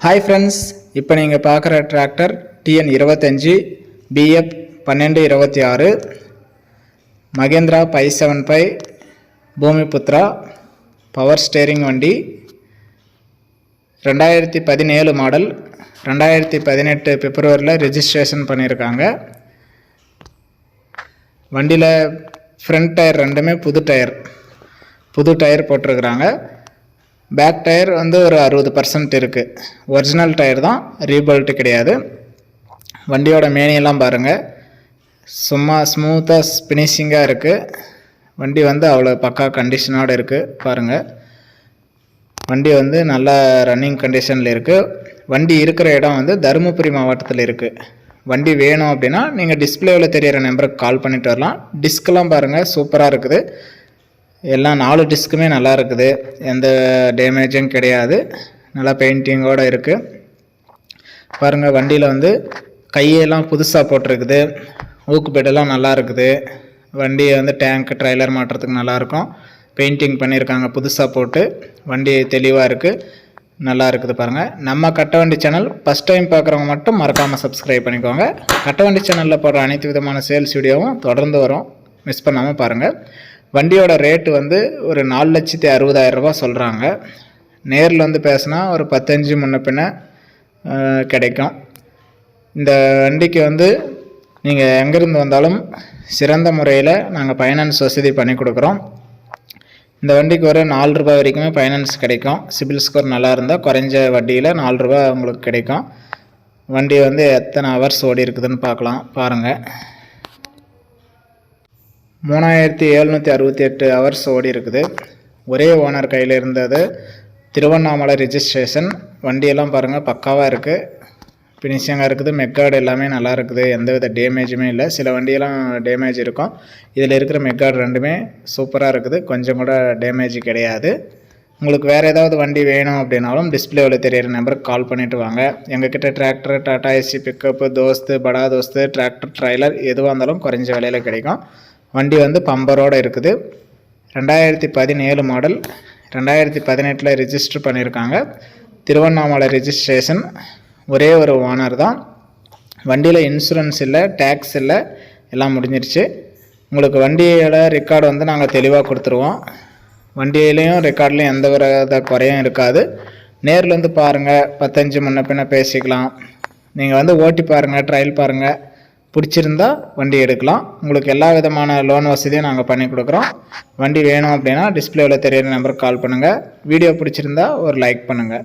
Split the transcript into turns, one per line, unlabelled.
Hi friends இப்போ நீங்கள் பார்க்குற டிராக்டர் டிஎன் இருபத்தஞ்சி பிஎஃப் பன்னெண்டு இருபத்தி ஆறு Mahindra five seven five Bhumiputra power steering வண்டி ரெண்டாயிரத்தி பதினேழு மாடல் ரெண்டாயிரத்தி பதினெட்டு பிப்ரவரியில் ரிஜிஸ்ட்ரேஷன் பண்ணியிருக்காங்க வண்டியில் ஃப்ரண்ட் டயர் ரெண்டுமே புது டயர் புது டயர் போட்டிருக்கிறாங்க. பேக் டயர் வந்து ஒரு அறுபது பர்சன்ட் இருக்குது ஒரிஜினல் டயர் தான் ரீபல்ட்டு கிடையாது. வண்டியோட மேனியெல்லாம் பாருங்கள் சும்மா ஸ்மூத்தாக ஃபினிஷிங்காக இருக்குது வண்டி வந்து அவ்வளோ பக்கா கண்டிஷனோடு இருக்குது பாருங்கள் வண்டி வந்து நல்லா ரன்னிங் கண்டிஷனில் இருக்குது வண்டி இருக்கிற இடம் வந்து தருமபுரி மாவட்டத்தில் இருக்குது வண்டி வேணும் அப்படின்னா நீங்கள் டிஸ்பிளேவில் தெரியிற நம்பருக்கு கால் பண்ணிட்டு வரலாம். டிஸ்கெல்லாம் பாருங்கள் சூப்பராக இருக்குது. எல்லாம் நாலு டிஸ்க்குமே நல்லா இருக்குது. எந்த டேமேஜும் கிடையாது. நல்லா பெயிண்டிங்கோடு இருக்குது பாருங்கள் வண்டியில் வந்து கையெல்லாம் புதுசாக போட்டிருக்குது. ஊக்கு பெட்டெல்லாம் நல்லா இருக்குது. வண்டி வந்து டேங்க் ட்ரைலர் மாட்டுறதுக்கு நல்லாயிருக்கும் பெயிண்டிங் பண்ணியிருக்காங்க புதுசாக போட்டு. வண்டி தெளிவாக இருக்குது நல்லா இருக்குது பாருங்கள் நம்ம கட்டவண்டி சேனல் ஃபஸ்ட் டைம் பார்க்குறவங்க மட்டும் மறக்காமல் சப்ஸ்கிரைப் பண்ணிக்கோங்க. கட்டவண்டி சேனலில் போடுற அனைத்து விதமான சேல்ஸ் வீடியோவும் தொடர்ந்து வரும். மிஸ் பண்ணாமல் பாருங்கள் வண்டியோட ரேட்டு வந்து ஒரு நாலு லட்சத்தி அறுபதாயிரம் ரூபா சொல்கிறாங்க நேரில் வந்து பேசினா ஒரு பத்தஞ்சு முன்ன பின்ன கிடைக்கும். இந்த வண்டிக்கு வந்து நீங்கள் எங்கேருந்து வந்தாலும் சிறந்த முறையில் நாங்கள் ஃபைனான்ஸ் வசதி பண்ணி கொடுக்குறோம். இந்த வண்டிக்கு ஒரு நாலு ரூபாய் வரைக்குமே ஃபைனான்ஸ் கிடைக்கும். சிபில் ஸ்கோர் நல்லா இருந்தால் குறைஞ்ச வட்டியில் நாலு ரூபா உங்களுக்கு கிடைக்கும். வண்டி வந்து எத்தனை ஹவர்ஸ் ஓடி இருக்குதுன்னு பார்க்கலாம். பாருங்கள் மூணாயிரத்தி எழுநூற்றி அறுபத்தி எட்டு ஹவர்ஸ் ஓடி இருக்குது. ஒரே ஓனர் கையில் இருந்தது. திருவண்ணாமலை ரிஜிஸ்ட்ரேஷன் வண்டியெல்லாம் பாருங்கள் பக்காவாக இருக்குது ஃபினிஷிங்காக இருக்குது. மெக்கார்டு எல்லாமே நல்லா இருக்குது. எந்தவித டேமேஜுமே இல்லை. சில வண்டியெல்லாம் டேமேஜ் இருக்கும். இதில் இருக்கிற மெக்கார்டு ரெண்டுமே சூப்பராக இருக்குது. கொஞ்சம் கூட டேமேஜ் கிடையாது. உங்களுக்கு வேறு ஏதாவது வண்டி வேணும் அப்படின்னாலும் டிஸ்பிளேவில் தெரியிற நம்பருக்கு கால் பண்ணிவிட்டு வாங்க. எங்ககிட்ட tractor Tata Ace pickup Dost Bada Dost tractor trailer எதுவாக இருந்தாலும் குறைஞ்ச விலையில் கிடைக்கும். வண்டி வந்து பம்பரோடு இருக்குது. ரெண்டாயிரத்தி பதினேழு மாடல் ரெண்டாயிரத்தி பதினெட்டில் ரிஜிஸ்டர் பண்ணியிருக்காங்க திருவண்ணாமலை ரிஜிஸ்ட்ரேஷன் ஒரே ஒரு ஓனர் தான். வண்டியில் இன்சூரன்ஸ் இல்லை டேக்ஸ் இல்லை எல்லாம் முடிஞ்சிருச்சு. உங்களுக்கு வண்டியோட ரெக்கார்டு வந்து நாங்கள் தெளிவாக கொடுத்துருவோம். வண்டியிலையும் ரெக்கார்ட்லையும் எந்த ஒரு வித குறையும் இருக்காது. நேரில் வந்து பாருங்கள் பத்தஞ்சு முன்ன பின்ன பேசிக்கலாம். நீங்கள் வந்து ஓட்டி பாருங்கள் ட்ரையல் பாருங்கள் பிடிச்சிருந்தா வண்டி எடுக்கலாம். உங்களுக்கு எல்லா விதமான லோன் வசதியும் நாங்கள் பண்ணி கொடுக்குறோம். வண்டி வேணும் அப்படின்னா டிஸ்பிளேவில் தெரியிற நம்பருக்கு கால் பண்ணுங்கள் வீடியோ பிடிச்சிருந்தா ஒரு லைக் பண்ணுங்கள்